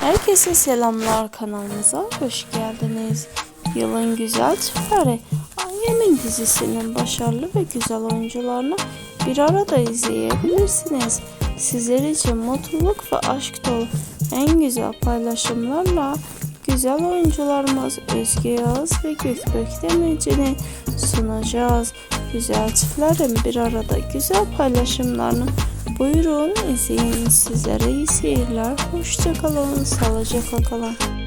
Herkese selamlar kanalımıza hoş geldiniz. Yılın güzel çiftleri Annemin dizisinin başarılı ve güzel oyuncularını bir arada izleyebilirsiniz. Sizler için mutluluk ve aşk dolu en güzel paylaşımlarla güzel oyuncularımız Özge Yağız ve Gökbek Demirci'ni sunacağız. Güzel çiftlerin bir arada güzel paylaşımlarını buyurun izleyin. Sizlere iyi seyirler. Hoşçakalın. Sağlıcakla kalın.